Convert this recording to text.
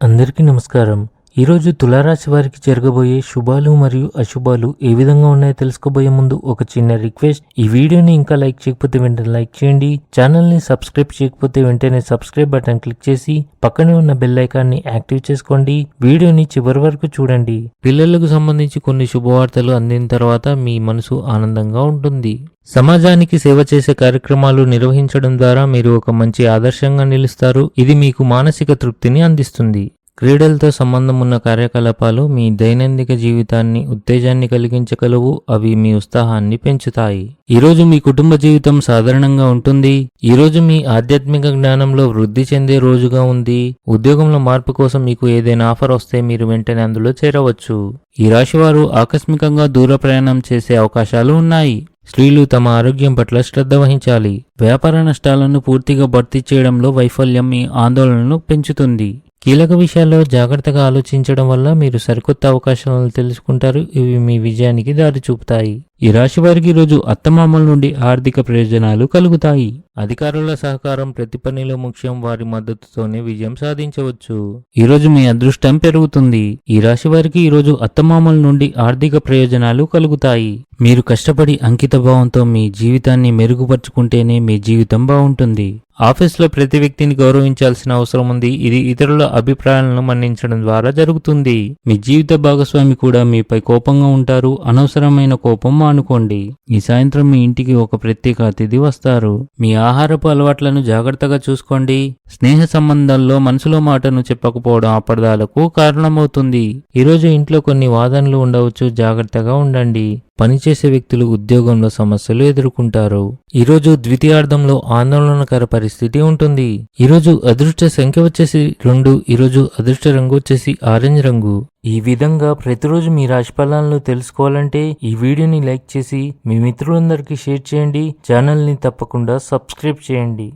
అందరికీ నమస్కారం. ఈరోజు తులారాశి వారికి జరగబోయే శుభాలు మరియు అశుభాలు ఏ విధంగా ఉన్నాయో తెలుసుకోబోయే ముందు ఒక చిన్న రిక్వెస్ట్. ఈ వీడియోని ఇంకా లైక్ చేయకపోతే వెంటనే లైక్ చేయండి. ఛానల్ని సబ్స్క్రైబ్ చేయకపోతే వెంటనే సబ్స్క్రైబ్ బటన్ క్లిక్ చేసి పక్కనే ఉన్న బెల్ ఐకాన్ని యాక్టివ్ చేసుకోండి. వీడియోని చివరి వరకు చూడండి. పిల్లలకు సంబంధించి కొన్ని శుభవార్తలు అందిన తర్వాత మీ మనసు ఆనందంగా ఉంటుంది. సమాజానికి సేవ చేసే కార్యక్రమాలు నిర్వహించడం ద్వారా మీరు ఒక మంచి ఆదర్శంగా నిలుస్తారు. ఇది మీకు మానసిక తృప్తిని అందిస్తుంది. క్రీడలతో సంబంధం ఉన్న కార్యకలాపాలు మీ దైనందిక జీవితాన్ని ఉత్తేజాన్ని కలిగించగలవు. అవి మీ ఉత్సాహాన్ని పెంచుతాయి. ఈరోజు మీ కుటుంబ జీవితం సాధారణంగా ఉంటుంది. ఈరోజు మీ ఆధ్యాత్మిక జ్ఞానంలో వృద్ధి చెందే రోజుగా ఉంది. ఉద్యోగంలో మార్పు కోసం మీకు ఏదైనా ఆఫర్ వస్తే మీరు వెంటనే అందులో చేరవచ్చు. ఈ రాశివారు ఆకస్మికంగా దూర ప్రయాణం చేసే అవకాశాలు ఉన్నాయి. స్త్రీలు తమ ఆరోగ్యం పట్ల శ్రద్ధ వహించాలి. వ్యాపార నష్టాలను పూర్తిగా భర్తీ చేయడంలో వైఫల్యం మీ ఆందోళనను పెంచుతుంది. కీలక విషయాల్లో జాగ్రత్తగా ఆలోచించడం వల్ల మీరు సరికొత్త అవకాశాలను తెలుసుకుంటారు. ఇవి మీ విజయానికి దారి చూపుతాయి ఈ రాశి వారికి ఈరోజు అత్తమామల నుండి ఆర్థిక ప్రయోజనాలు కలుగుతాయి. అధికారుల సహకారం ప్రతి పనిలో ముఖ్యం వారి మద్దతుతోనే విజయం సాధించవచ్చు. ఈరోజు మీ అదృష్టం పెరుగుతుంది. ఈ రాశి వారికి ఈరోజు అత్తమామల నుండి ఆర్థిక ప్రయోజనాలు కలుగుతాయి. మీరు కష్టపడి అంకిత భావంతో మీ జీవితాన్ని మెరుగుపరుచుకుంటేనే మీ జీవితం బాగుంటుంది. ఆఫీస్లో ప్రతి వ్యక్తిని గౌరవించాల్సిన అవసరం ఉంది. ఇది ఇతరుల అభిప్రాయాలను మన్నించడం ద్వారా జరుగుతుంది. మీ జీవిత భాగస్వామి కూడా మీపై కోపంగా ఉంటారు. అనవసరమైన కోపం మానుకోండి. ఈ సాయంత్రం మీ ఇంటికి ఒక ప్రత్యేక అతిథి వస్తారు. మీ ఆహారపు అలవాట్లను జాగ్రత్తగా చూసుకోండి. స్నేహ సంబంధంలో మనసులో మాటను చెప్పకపోవడం అపర్దాలకు కారణమవుతుంది. ఈరోజు ఇంట్లో కొన్ని వాదనలు ఉండవచ్చు. జాగ్రత్తగా ఉండండి. పనిచేసే వ్యక్తులు ఉద్యోగంలో సమస్యలు ఎదుర్కొంటారు. ఈరోజు ద్వితీయార్థంలో ఆందోళనకర పరిస్థితి ఉంటుంది. ఈరోజు అదృష్ట సంఖ్య వచ్చేసి రెండు ఈరోజు అదృష్ట రంగు వచ్చేసి ఆరెంజ్ రంగు. ఈ విధంగా ప్రతిరోజు మీ రాశి ఫలాలను తెలుసుకోవాలంటే ఈ వీడియోని లైక్ చేసి మీ మిత్రులందరికీ షేర్ చేయండి. ఛానల్ని తప్పకుండా సబ్స్క్రైబ్ చేయండి.